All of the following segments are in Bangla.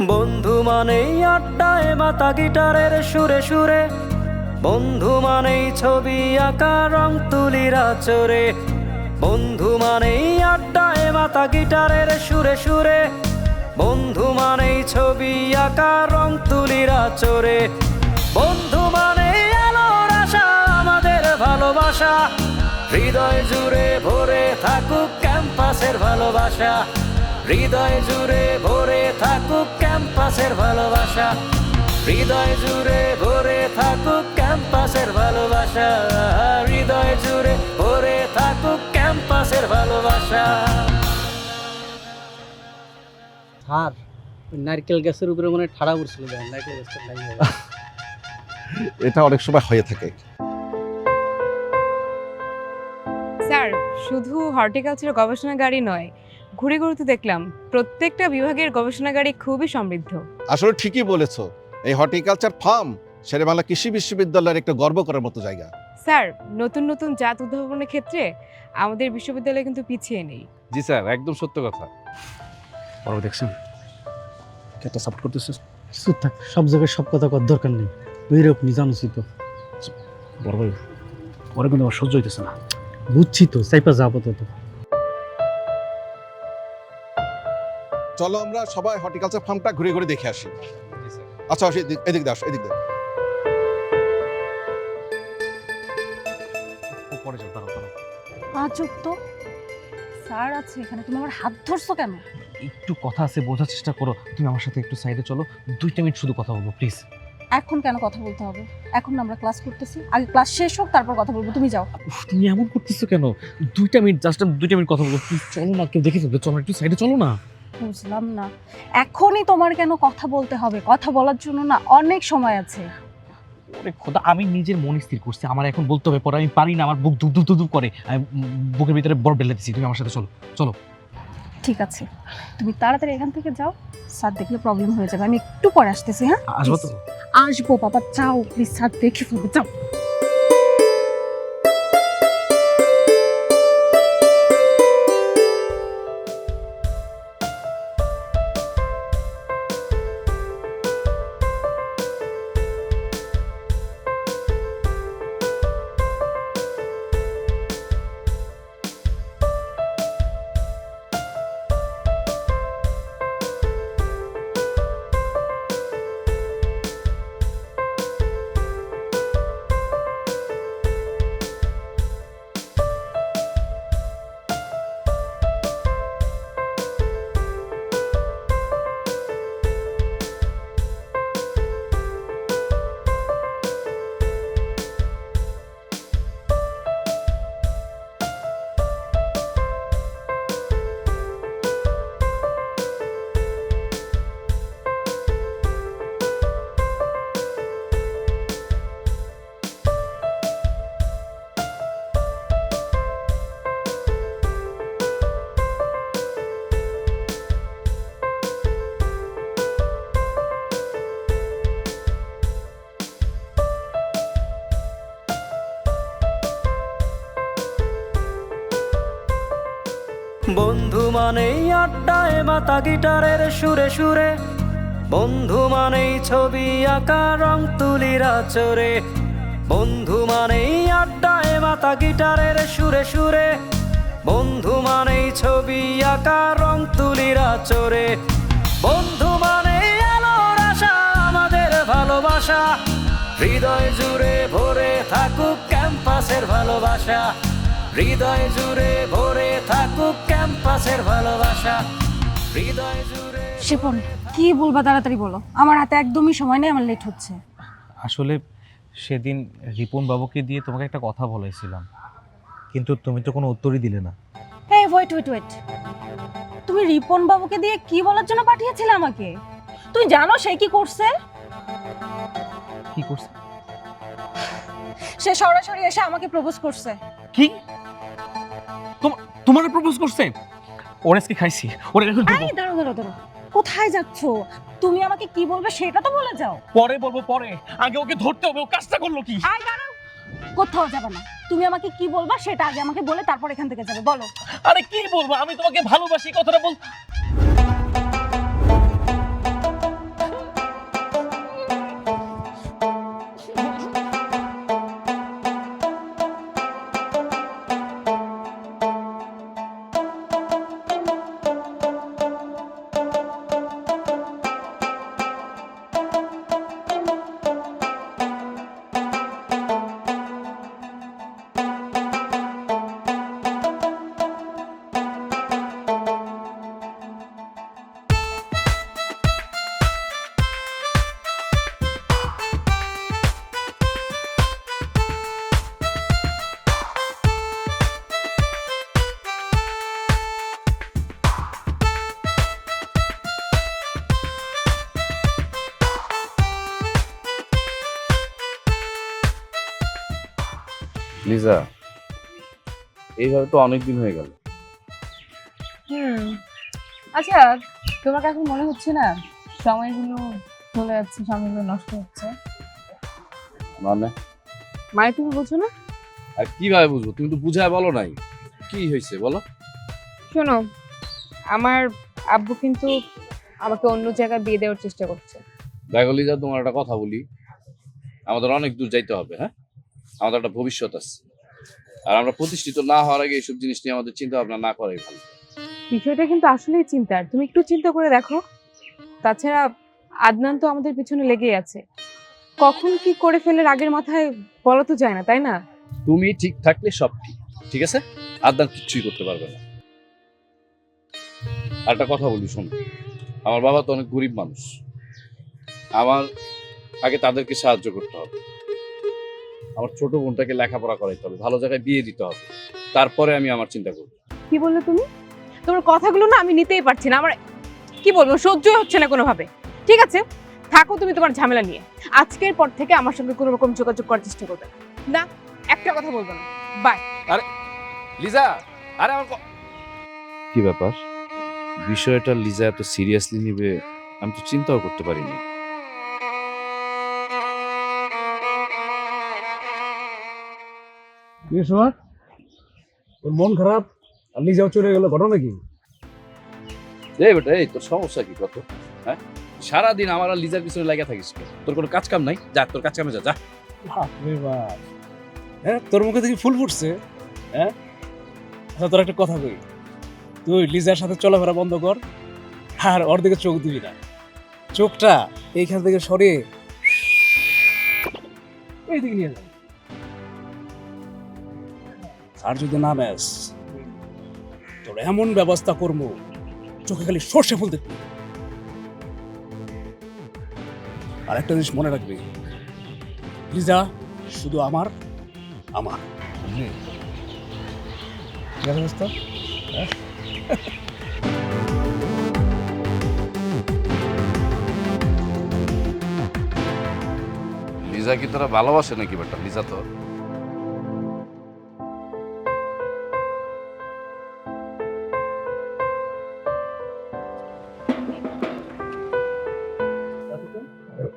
বন্ধু মানেই আড্ডায় মাতা গিটারের সুরে সুরে। বন্ধু মানেই ছবি আঁকা, রং তুলিরা চোরে বন্ধু মানেই আড্ডায় মাতা গিটারের সুরে সুরে। বন্ধু মানেই ছবি আঁকা, রং তুলিরা চোরে বন্ধু মানে আলোর আশা, আমাদের ভালোবাসা। হৃদয় জুড়ে ভরে থাকুক ক্যাম্পাসের ভালোবাসা। হৃদয় জুড়ে ভরে থাকুক ক্যাম্পাসের ভালোবাসা। হৃদয় জুড়ে ভরে থাকুক ক্যাম্পাসের ভালোবাসা। হৃদয় জুড়ে ভরে থাকুক ক্যাম্পাসের ভালোবাসা। স্যার নারকেল গ্যাসের উপরে মনে ঠাড়া পড়ছিল নারকেল নাই এটা অনেক সময় হয়ে থাকে। স্যার শুধু হর্টিকালচার গবেষণাগারই নয় ঘুরে ঘুরতে দেখলাম প্রত্যেকটা বিভাগের গবেষণাগারই খুবই সমৃদ্ধ। আসলে ঠিকই বলেছ এই হর্টিকালচার ফার্ম শেরেবাংলা কৃষি বিশ্ববিদ্যালয়ের একটা গর্ব করার মতো জায়গা। স্যার নতুন নতুন জাত উদ্ভাবনের ক্ষেত্রে আমাদের বিশ্ববিদ্যালয় কিন্তু পিছিয়ে নেই। জি স্যার একদম সত্য কথা। বড় দেখছেন? কেটা সাপোর্ট করতেছে? চুপ থাক সব জায়গায় সব কথা কর দরকার নেই। ওইরকম জানোসই তো বড় ভাই পরে কিন্তু আমার সহ্য হইতেছে না। বুঝছি তো চাইপা যাব তো। চলো আমরা সবাই হর্টিকালচার ফার্মটা ঘুরে ঘুরে দেখে আসি। আচ্ছা আসো এদিক দাস এদিক দিয়ে। পরে যাও দাঁড়াও দাঁড়াও। আজব তো। স্যার আছে এখানে তুমি আমার হাত ধরছো কেন? একটু কথা আছে বোঝার চেষ্টা করো। তুমি আমার সাথে একটু সাইডে চলো দুইটা মিনিট শুধু কথা বলব প্লিজ। এখন কেন কথা বলতে হবে? এখন না আমরা ক্লাস করতেছি আগে ক্লাস শেষ হোক তারপর কথা বলব তুমি যাও। তুমি এমন করতেছো কেন? দুইটা মিনিট জাস্ট দুইটা মিনিট কথা বলব প্লিজ চলো না কেউ দেখে ফেলবে চলো একটু সাইডে চলো না। বুঝলাম না। এখনই তোমার কেন কথা বলতে হবে? কথা বলার জন্য না অনেক সময় আছে। ওরে খোদা আমি নিজের মন স্থির করছি। আমার এখন বলতে হবে পরে আমি পারি না আমার বুক দুপ দুপ দুপ দুপ করে। আমি বুকের ভিতরে বড় বেলে দিচ্ছি তুমি আমার সাথে চলো চলো। ঠিক আছে। তুমি তাড়াতাড়ি এখান থেকে যাও। স্যার দেখলে প্রবলেম হয়ে যাবে। আমি একটু পরে আসতেছি হ্যাঁ? আসব তো। আসব বাবা চাও প্লিজ স্যার দেখে ফেলবে যাও। বন্ধু মানেই আড্ডায় মাতা গিটারের সুরে সুরে। বন্ধু মানেই ছবি আঁকা, রং তুলিরা চোরে বন্ধু মানেই আড্ডায় মাতা গিটারের সুরে সুরে। বন্ধু মানেই ছবি আঁকা, রং তুলিরা চোরে বন্ধু মানেই আলোর আশা, আমাদের ভালোবাসা। হৃদয় জুড়ে ভরে থাকুক ক্যাম্পাসের ভালোবাসা। হৃদয় জুড়ে ভরে থাকুক ক্যাম্পাসের ভালোবাসা। হৃদয় জুড়ে শিপন কি বলবা তাড়াতাড়ি বলো? আমার হাতে একদমই সময় নেই আমার লেট হচ্ছে। আসলে সেদিন রিপন বাবুকে দিয়ে তোমাকে একটা কথা বলেছিলাম কিন্তু তুমি তো কোনো উত্তরই দিলে না। এই ওয়েট ওয়েট ওয়েট তুমি রিপন বাবুকে দিয়ে কি বলার জন্য পাঠিয়েছিলে আমাকে? তুই জানো সে কি করছে? কি করছে? সে সরাসরি এসে আমাকে প্রপোজ করছে। কি? তোমার প্রপোজ করছে? ওর আজকে খাইছি। ওর এখন এই দাঁড়াও দাঁড়াও দাঁড়াও। কোথায় যাচ্ছ? তুমি আমাকে কি বলবে সেটা তো বলে যাও। পরে বলব পরে। আগে ওকে ধরতে হবে ও কাজটা করল কি? আয় দাঁড়াও। কোথাও যাবে না। তুমি আমাকে কি বলবা সেটা আগে আমাকে বলে তারপর এখান থেকে যাবে বলো। আরে কি বলব? আমি তোমাকে ভালোবাসি কথাটা বল লিজা এইভাবে তো অনেক দিন হয়ে গেল। হুম। আচ্ছা তোমার এখন মনে হচ্ছে না সময়গুলো চলে যাচ্ছে সময়গুলো নষ্ট হচ্ছে? মানে? মানে তুমি বোঝো না? আর কীভাবে বুঝব? তুমি তো বুঝায় বলো নাই। কি হয়েছে বলো? শোনো আমার আব্বু কিন্তু আমাকে অন্য জায়গায় বিয়ে দেওয়ার চেষ্টা করছে। দেখো লিজা তোমার একটা কথা বলি। আমাদের অনেক দূর যাইতে হবে হ্যাঁ? আমাদের একটা ভবিষ্যৎ আছে। আর আমরা প্রতিষ্ঠিত না হওয়ার আগে এইসব জিনিস নিয়ে আমাদের চিন্তা ভাবনা না করাই ভালো। বিষয়টা কিন্তু আসলেই চিন্তার। তুমি একটু চিন্তা করে দেখো। তাছাড়া আদনান তো আমাদের পিছনে লেগেই আছে। কখন কি করে ফেলে রাগের মাথায় বলা তো যায় না তাই না? তুমি ঠিক থাকলে সব ঠিক ঠিক আছে? আদান কিচ্ছুই করতে পারবে না। আর একটা কথা বলি শোন। আমার বাবা তো অনেক গরিব মানুষ। আমার আগে তাদেরকে সাহায্য করতে হবে। আমার ছোট বোনটাকে লেখাপড়া করাইতে হবে ভালো জায়গায় বিয়ে দিতে হবে। তারপরে আমি আমার চিন্তা করব। কি বললে তুমি? তোমার কথাগুলো না আমি নিতেই পারছি না আমার কি বলব সহ্যই হচ্ছে না কোনোভাবে। ঠিক আছে থাকো তুমি তোমার ঝামেলা নিয়ে। আজকের পর থেকে আমার সঙ্গে কোনো রকম যোগাযোগ করার চেষ্টা করবে না। না একটা কথা বলব না। বাই আরে লিজা আরে আমার কি ব্যাপার? বিষয়টা লিজা এত সিরিয়াসলি নিবে আমি তো চিন্তাও করতে পারিনি। তোর মন খারাপ? আর নিজেও চলে গেল ঘটনা কি? এই বেটা এই তোর সমস্যা কি কত? হ্যাঁ? সারাদিন আমার আর লিজার পিছনে লাগা থাকিস তোর কোনো কাজ কাম নাই? যা তোর কাজ কামে যা যা। বাপরে বাপ। হ্যাঁ তোর মুখে দেখি ফুল ফুটছে। হ্যাঁ? আচ্ছা তোর একটা কথা কই? তুই লিজার সাথে চলাফেরা বন্ধ কর আর ওর দিকে চোখ দিবি না। চোখটা এইখান থেকে সরিয়ে এইদিকে নিয়ে যাবি আর যদি না ব্যাস তোর এমন ব্যবস্থা করব চোখে খালি সর্ষে ফুল দেখবি। আর একটা জিনিস মনে রাখবি লিজা শুধু আমার আমার। ঠিক আছে দোস্ত? হ্যাঁ? লিজা কি তোরা ভালোবাসে নাকি বেটা? লিজা তো।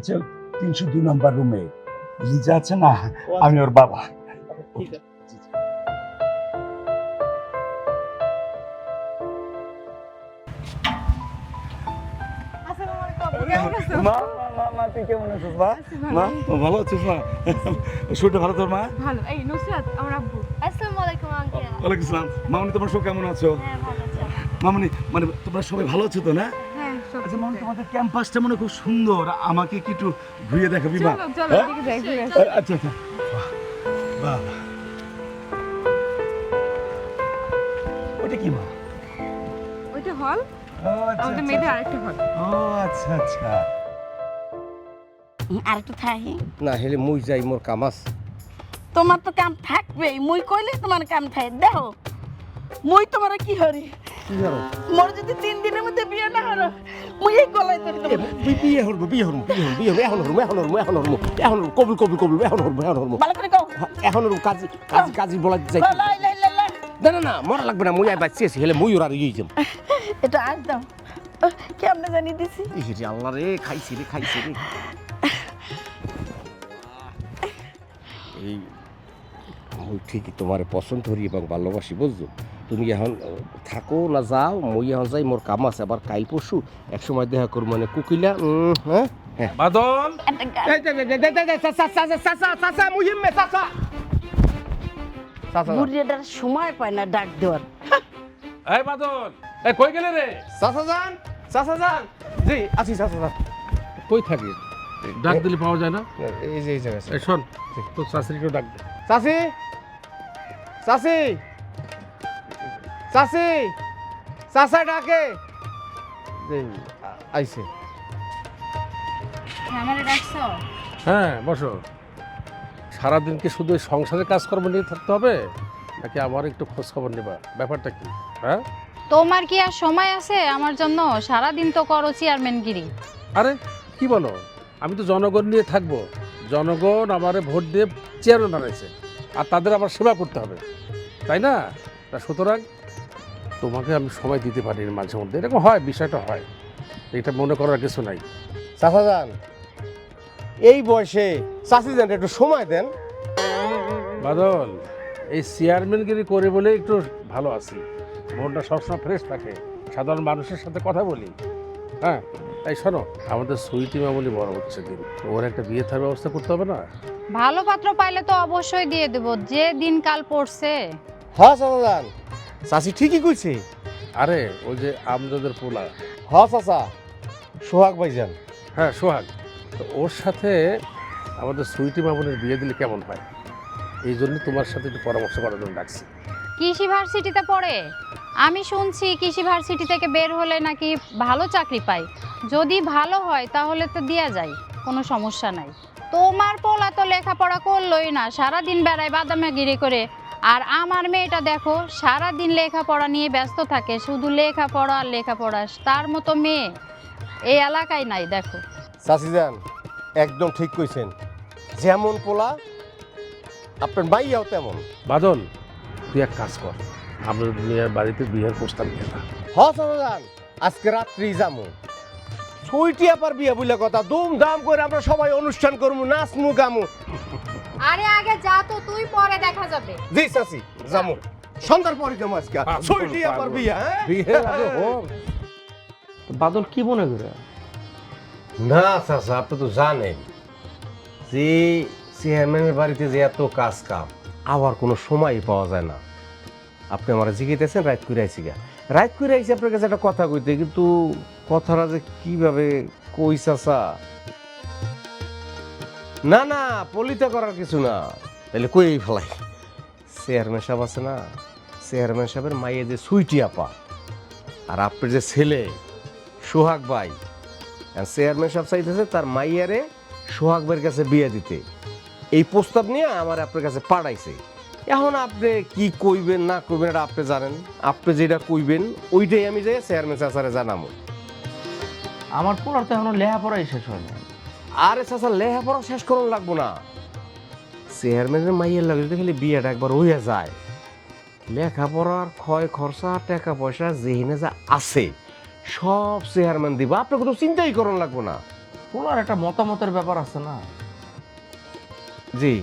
আচ্ছা তিনশো দুই নম্বর রুমে লিজা আছে না? আমি ওর বাবা। মা মা মা তুই কেমন আছিস মা? মা ভালো আছিস মা? শরীরটা ভালো তোর মা? ভালো। এই নুসরাত আমার আব্বু। আসসালামু আলাইকুম আঙ্কেল ওয়ালাইকুম আসসালাম। মামনি তোমার সব কেমন আছো? হ্যাঁ ভালো আছি। মামনি মানে তোমরা সবাই ভালো আছো তো না? আচ্ছা তোমাদের ক্যাম্পাসটা মনে খুব সুন্দর। আমাকে কি একটু ঘুরিয়ে দেখাবি হ্যাঁ? আচ্ছা আচ্ছা। বাহ বাহ। ওটা কি মা? ওইটা হল? আচ্ছা আমাদের আচ্ছা, মেয়েদের আরেকটা হল। ও আচ্ছা আচ্ছা। আর একটু থাকি না হেলে মুই যাই মোর কাম আছে। তোমার তো কাম থাকবেই। মুই কইলে তোমার কাম থাকে দেখো। মুই তোমার কি হরি? মোর যদি তিন দিনের মধ্যে বিয়ে না হলো মুই এই গলায় ধরে বি- বিয়ে হরবো বিয়ে হরবো বিয়ে হরবো বিয়ে হরবো এখন হরবো এখন হরবো এখন হরবো এখন হরবো কবুল কবুল কবুল এখন হরবো এখন হরবো ভালো করে কও। এখন হরবো কাজী কাজী কাজী বলা যাই না না না মরা লাগবে না মুই আই বাচ্চি আছি হেলে মুই ওর ইয়ে যাম। এটা আজ দাও কেমনে জানি দিছি? রে আল্লাহ রে খাইছি রে খাইছি রে এই ঠিকই তোমার পছন্দ করি এবং ভালোবাসি বুঝছ? তুমি এখন থাকো না যাও মুই এখন যাই মোর কাম আছে আবার কাল পরশু এক সময় দেখা করব মানে কুকিলা উম, হ্যাঁ বাদল বুড়িটার সময় পায় না ডাক দেওয়ার এই বাদল এই কই গেলে রে চাচা যান, চাচা যান। জি, আছি, চাচা যান। কই থাকিস ডাক দিলে পাওয়া যায় না এই যে, এই জায়গায় শোন তোর ডাক দে চাচি, চাচি, চাচি, চাচা ডাকে। আইসে আমারে ডাকছো? হ্যাঁ বসো। সারাদিন কি শুধু সংসারের কাজকর্ম নিয়ে থাকতে হবে নাকি আমার একটু খোঁজ খবর নেবা? ব্যাপারটা কি? হ্যাঁ? তোমার কি আর সময় আছে আমার জন্য? সারাদিন তো করো চেয়ারম্যানগিরি আরে কি বলো? আমি তো জনগণ নিয়ে থাকব। জনগণ আমারে ভোট দিয়ে চেয়ারম্যান বানাইছে। আর তাদের আবার সেবা করতে হবে। তাই না? তা সুতরাং তোমাকে আমি সময় দিতে পারি না মাঝে মধ্যে। এরকম হয় বিষয়টা হয়। এটা মনে করার কিছু নাই। চাচা যান এই বয়সে চাষি যান একটু সময় দেন। বাদল এই চেয়ারম্যানগিরি করে বলে একটু ভালো আছি। মনটা সবসময় ফ্রেশ থাকে। সাধারণ মানুষের সাথে কথা বলি। হ্যাঁ এই শোনো আমাদের সুইটি মামুনি বড় হচ্ছে দিন। ওর একটা বিয়ে থার ব্যবস্থা করতে হবে না? ভালো পাত্র পাইলে তো অবশ্যই দিয়ে দেব। যে দিনকাল পড়ছে। হ চাচা যান চাষি ঠিকই কইছে। আরে ওই যে আমজাদের পোলা। হ চাচা। সোহাগ ভাইজান। হ্যাঁ সোহাগ। তো ওর সাথে আমাদের সুইটি মামুনের বিয়ে দিলে কেমন হয়? এই জন্য তোমার সাথে একটু পরামর্শ করার জন্য ডাকছি। কৃষি ভার্সিটিতে পড়ে? আমি শুনছি কৃষি ভার্সিটি থেকে বের হলে নাকি ভালো চাকরি পাই যদি ভালো হয় তাহলে তো দেয়া যায়। কোনো সমস্যা নাই। তোমার পোলা তো লেখাপড়া করলোই না। সারা দিন বেড়ায় বাদামাগিরি করে আর আমার মেয়েটা দেখো সারা দিন লেখাপড়া নিয়ে ব্যস্ত থাকে শুধু লেখাপড়া আর লেখাপড়া তার মতো মেয়ে এই এলাকায় নাই দেখো। যান একদম ঠিক কইছেন। যেমন পোলা আপনার মাইয়াও তেমন। বাদল তুই এক কাজ কর আমরা মেয়ের বাড়িতে বিয়ের প্রস্তাব নিয়ে না হ আজকে রাত্রি যামু। ছুইটি আবার বিয়ে বলে কথা দুমধাম করে আমরা সবাই অনুষ্ঠান করব নাচমু গামু। আরে আগে যা তো তুই পরে দেখা যাবে। জি চাচি যামু। সন্ধ্যার পরে যাব আজকে। পাগল। বিয়ে হ্যাঁ? আগে হোক। বাদল কি মনে করে? না চাচা আপনি তো জানেন যে চেয়ারম্যানের বাড়িতে যে এত কাজ কাম আবার কোনো সময় পাওয়া যায় না। আপনি আমার জিজ্ঞেতেছেন রাত করে আইসি গা। রাত করে আইসি আপনার কাছে একটা কথা কইতে কিন্তু কথাটা যে কীভাবে কই চাচা? না না, পলিতা করার কিছু না। তাহলে কই ফেলাই? চেয়ারম্যান সাহেব আছে না? চেয়ারম্যান সাহেবের মাইয়ে যে সুইটি আপা, আর আপনার যে ছেলে, সোহাগ ভাই চেয়ারম্যান সাহেব চাইতেছে তার মাইয়ারে সোহাগ ভাইয়ের কাছে বিয়ে দিতে। এই প্রস্তাব নিয়ে আমার আপনার কাছে পাঠাইছে। এখন আপনি কি কইবেন, না কইবেন, এটা আপনি জানেন। আপনি যেটা কইবেন, ওইটাই আমি যাই চেয়ারম্যান চাচারে জানাব আমার পোলার তো এখনও লেখাপড়াই শেষ হয় না আরে চাচা লেখাপড়া শেষ করার লাগবো না। চেয়ারম্যানের মাইয়ের লাগে যদি খালি বিয়েটা একবার হইয়া যায় লেখাপড়ার ক্ষয় খরচা টাকা পয়সা যেখানে যা আছে সব চেয়ারম্যান দিব। আপনাকে তো চিন্তাই করন লাগবো না। পোলার একটা মতামতের ব্যাপার আছে না? জি।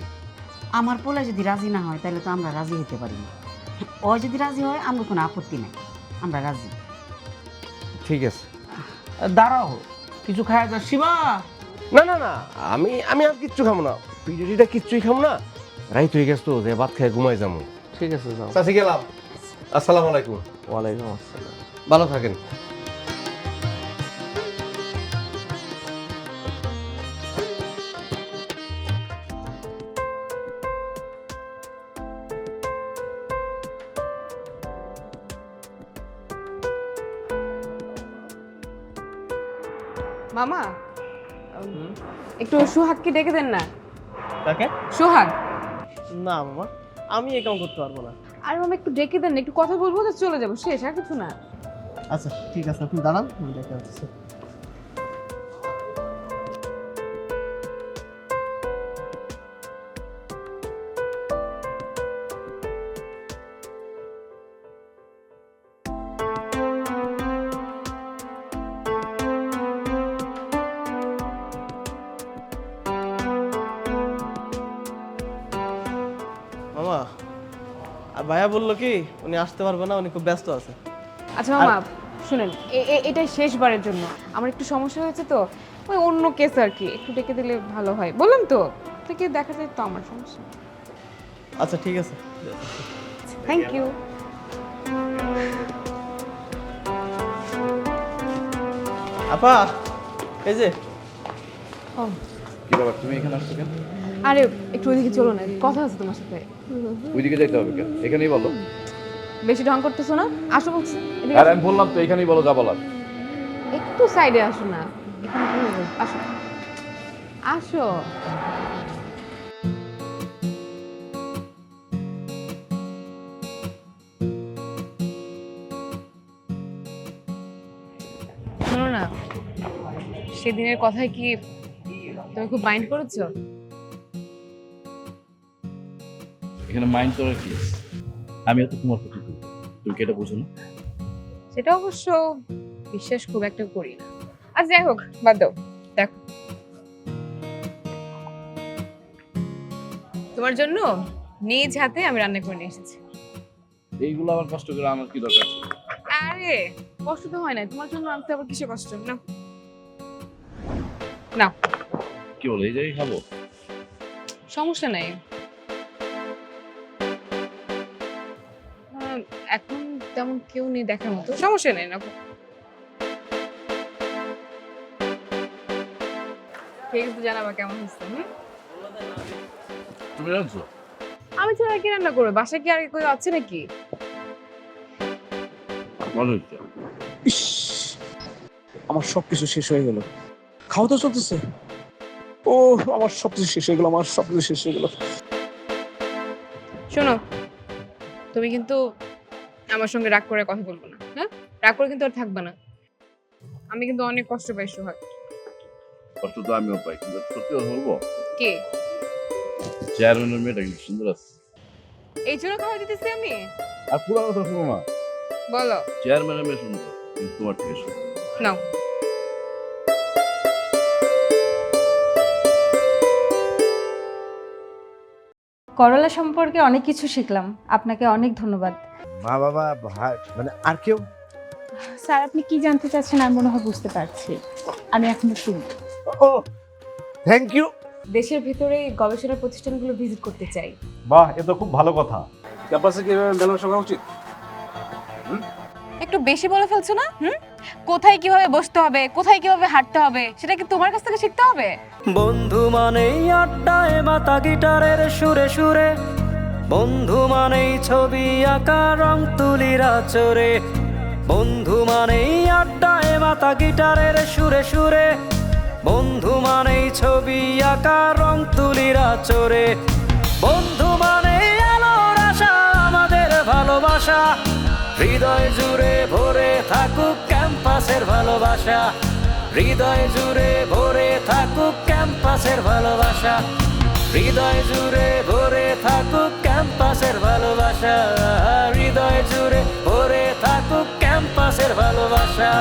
আমার পোলা যদি রাজি না হয় তাহলে তো আমরা রাজি হতে পারি না। ও যদি রাজি হয় আমার কোনো আপত্তি নাই। আমরা রাজি। ঠিক আছে। দাঁড়াও কিছু খাওয়া যা সীমা! না না না আমি আমি আর কিচ্ছু খাব না। পিডিটা কিচ্ছুই খাব না। রাইত হয়ে গেছ তো যে ভাত খেয়ে ঘুমাই যাব। ঠিক আছে যাও। চাষি গেলাম। আসসালামু আলাইকুম। ওয়ালাইকুম আসসালাম। ভালো থাকেন। সোহাগকে ডেকে দেন না। তাকে সোহাগ। না মামা আমি এই কাম করতে পারব না। আর মামা একটু ডেকে দেন না, একটু কথা বলব তো চলে যাব শেষ আর কিছু না। আচ্ছা ঠিক আছে আপনি দাঁড়ান আমি দেখে আসছি। বলল কি উনি আসতে পারবে না উনি খুব ব্যস্ত আছে। আচ্ছা মামা শুনেন এটাই শেষবারের জন্য। আমার একটু সমস্যা হয়েছে তো ওই অন্য কেস আর কি একটু ডেকে দিলে ভালো হয়। বললাম তো থেকে দেখা যায় তো আমার সমস্যা। আচ্ছা ঠিক আছে। থ্যাংক ইউ আপা এই যে। ও। কি ব্যাপার তুমি এখানে আসছো কেন? আরে একটু ওইদিকে চলো না কথা আছে তোমার সাথে। ওইদিকে যাইতে হবে কেন? এখানেই বলো। বেশি ঢং করতেছো না? আসো বলছি আর আমি বললাম তো এখানেই বলো যা বলার। একটু সাইডে আসো না? আসো। আসো। শোনো না সেদিনের কথায় কি তুমি খুব মাইন্ড করেছ? এখানে মাইন্ড করার কি আছে? আমিও তো তোমার প্রতি তুমি কি এটা বুঝো না? সেটা অবশ্য বিশ্বাস খুব একটা করি না। আর যাই হোক বাদ দাও। দেখো। তোমার জন্য নিজ হাতে আমি রান্না করে নিয়ে এসেছি। এইগুলো আবার কষ্ট করে আমার কি দরকার ছিল? আরে কষ্ট তো হয় না। তোমার জন্য আনতে আবার কিসে কষ্ট? না। না কি বলে এই জায়গায় খাব? সমস্যা নাই। তেমন কেউ নেই দেখার মতো। সমস্যা নেই না। ঠিক আছে জানাবা কেমন হচ্ছে তুমি জানছো? আমি ছাড়া কি রান্না করবে? বাসায় কি আর কেউ আছে নাকি? মনে হচ্ছে ইস আমার সব কিছু শেষ হয়ে গেল। খাওয়া তো চলতেছে। ও আমার সব কিছু শেষ হয়ে গেল আমার সব কিছু শেষ হয়ে গেল। শোনো তুমি কিন্তু আমার সঙ্গে রাগ করে কথা বলব না হ্যাঁ? রাগ করে কিন্তু আর থাকবে না। আমি কিন্তু অনেক কষ্ট পাই সোহাগ। কষ্ট তো আমিও পাই কিন্তু সত্যি কথা বলব? কে? চেয়ারম্যানের মেয়েটা কিন্তু সুন্দর আছে। এই জন্য খাওয়া দিতেছি আমি? আর পুরো কথা শুনো না। বলো। চেয়ারম্যানের মেয়ে সুন্দর কিন্তু তোমার থেকে সুন্দর। নাও। করলা সম্পর্কে অনেক কিছু শিখলাম। আপনাকে অনেক ধন্যবাদ। মা বাবা ভাই মানে আর কেউ? স্যার আপনি কি জানতে চাচ্ছেন আমি মনে হয় বুঝতে পারছি। আমি এখন শুনি। ও থ্যাংক ইউ দেশের ভিতরে গবেষণা প্রতিষ্ঠানগুলো ভিজিট করতে চাই। বাহ এ তো খুব ভালো কথা। ক্যাম্পাসে কি মেলামেশা করা উচিত? একটু বেশি বলে ফেলছো না? হুম? কোথায় কীভাবে বসতে হবে, কোথায় কীভাবে হাঁটতে হবে, সেটা কি তোমার কাছ থেকে শিখতে হবে? বন্ধু মানেই আড্ডায় মাতা গিটারের সুরে সুরে। বন্ধু মানেই ছবি আঁকা, রং তুলিরা চোরে বন্ধু মানেই আড্ডায় মাতা গিটারের সুরে সুরে। বন্ধু মানেই ছবি আঁকা, রং তুলিরা চোরে বন্ধু মানেই আলোর আশা, আমাদের হৃদয় জুড়ে ভরে থাকুক ক্যাম্পাসের ভালোবাসা। হৃদয় জুড়ে ভরে থাকুক ক্যাম্পাসের ভালোবাসা। হৃদয় জুড়ে ভরে থাকুক ক্যাম্পাসের ভালোবাসা। হৃদয় জুড়ে ভরে থাকুক ক্যাম্পাসের ভালোবাসা।